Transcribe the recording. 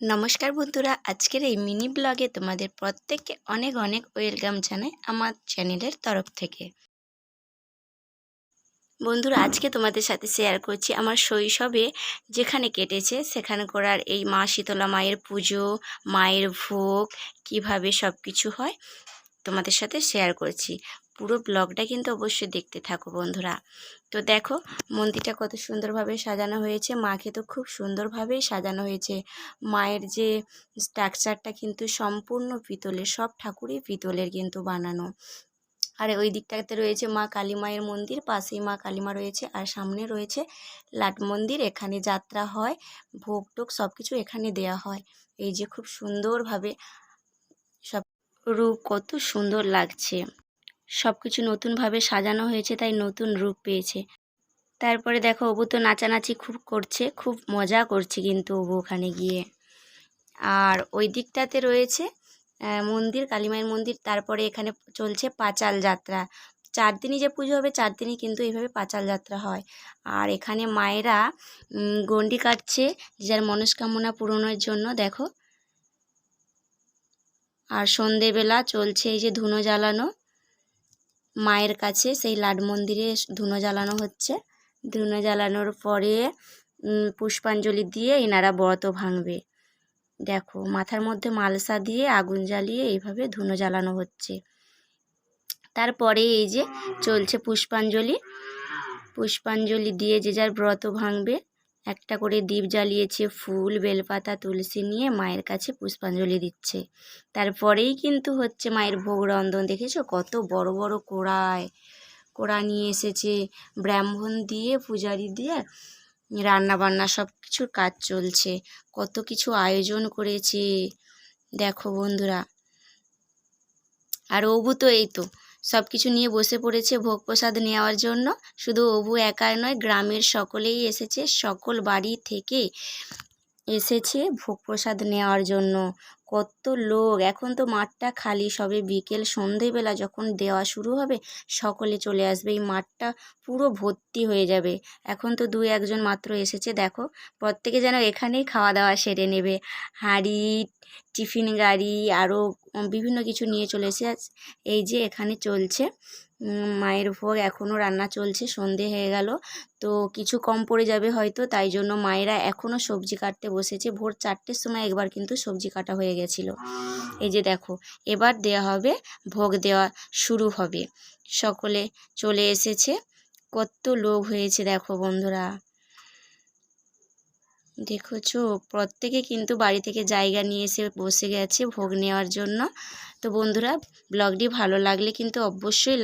নমস্কার বন্ধুরা, আজকের এই মিনি ব্লগে তোমাদের প্রত্যেককে অনেক অনেক ওয়েলকাম জানাই আমার চ্যানেলের তরফ থেকে। বন্ধুরা, আজকে তোমাদের সাথে শেয়ার করছি আমার শৈশবে যেখানে কেটেছে, সেখানে করার এই মা শীতলা মায়ের পুজো, মায়ের ভোগ, কীভাবে সব কিছু হয় তোমাদের সাথে শেয়ার করছি। পুরো ব্লগটা কিন্তু অবশ্যই দেখতে থাকো বন্ধুরা। তো দেখো, মন্দিরটা কত সুন্দরভাবে সাজানো হয়েছে। মাকে তো খুব সুন্দরভাবেই সাজানো হয়েছে। মায়ের যে স্ট্রাকচারটা কিন্তু সম্পূর্ণ পিতলের, সব ঠাকুরই পিতলের কিন্তু বানানো। আর ওই দিকটাতে রয়েছে মা কালী মায়ের মন্দির, পাশেই মা কালীমা রয়েছে আর সামনে রয়েছে লাট মন্দির। এখানে যাত্রা হয়, ভোগ টোগ সব কিছু এখানে দেয়া হয়। এই যে খুব সুন্দরভাবে সব রূপ কত সুন্দর লাগছে। সব কিছু নতুনভাবে সাজানো হয়েছে, তাই নতুন রূপ পেয়েছে। তারপরে দেখো, অবু তো নাচানাচি খুব করছে, খুব মজা করছে কিন্তু অবু ওখানে গিয়ে। আর ওই দিকটাতে রয়েছে মন্দির, কালীমায়ের মন্দির, তারপরে এখানে চলছে পাঁচাল যাত্রা। চার দিনই যে পুজো হবে, চার দিনই কিন্তু এইভাবে পাঁচাল যাত্রা হয়। আর এখানে মায়েরা গন্ডি কাটছে, যার মনস্কামনা পূরণের জন্য, দেখো। আর সন্ধেবেলা চলছে এই যে ধুনো জ্বালানো। মায়ের কাছে, সেই লাড মন্দিরে ধুনো জ্বালানো হচ্ছে। ধুনো জ্বালানোর পরে পুষ্পাঞ্জলি দিয়ে এনারা ব্রত ভাঙবে। দেখো, মাথার মধ্যে মালসা দিয়ে আগুন জ্বালিয়ে এইভাবে ধুনো জ্বালানো হচ্ছে। তারপরে এই যে চলছে পুষ্পাঞ্জলি। পুষ্পাঞ্জলি দিয়ে যে যার ব্রত ভাঙবে একটা করে দ্বীপ জ্বালিয়েছে, ফুল, বেলপাতা, তুলসী নিয়ে মায়ের কাছে পুষ্পাঞ্জলি দিচ্ছে। তারপরেই কিন্তু হচ্ছে মায়ের ভোগ রন্ধন। দেখেছ? কত বড় বড় কোড়ায়, কোড়া নিয়ে এসেছে। ব্রাহ্মণ দিয়ে, পূজারি দিয়ে রান্না বান্না সব কিছুর কাজ চলছে। কত কিছু আয়োজন করেছে। দেখো বন্ধুরা। আর অবু তো এই তো। সব কিছু নিয়ে বসে পড়েছে ভোগ প্রসাদ নেওয়ার জন্য। শুধু অবু একাই নয়, গ্রামের সকলেই এসেছে, সকল বাড়ি থেকে এসেছে ভোগ প্রসাদ নেওয়ার জন্য। কত লোক। এখন তো মাঠটা খালি, সবে বিকেল সন্ধেবেলা যখন দেওয়া শুরু হবে, সকলে চলে আসবে। এই মাঠটা পুরো ভর্তি হয়ে যাবে। এখন তো দু একজন মাত্র এসেছে, দেখো। প্রত্যেকে যেন এখানেই খাওয়া দাওয়া সেরে নেবে। হাঁড়ি, টিফিন গাড়ি আরও বিভিন্ন কিছু নিয়ে চলে এসে এই যে এখানে চলছে মায়ের ভোগ এখনও রান্না চলছে, সন্ধে হয়ে গেল। তো কিছু কম পড়ে যাবে হয়তো, তাই জন্য মায়েরা এখনও সবজি কাটতে বসেছে। ভোর চারটের সময় একবার কিন্তু সবজি কাটা হয়ে গেছিল। এই যে দেখো, এবার দেওয়া হবে, ভোগ দেওয়া শুরু হবে। সকলে চলে এসেছে। কত লোক হয়েছে দেখো বন্ধুরা। দেখেছ? প্রত্যেকে কিন্তু বাড়ি থেকে জায়গা নিয়ে এসে বসে গেছে ভোগ নেওয়ার জন্য। তো বন্ধুরা, ব্লগটি ভালো লাগলে কিন্তু অবশ্যই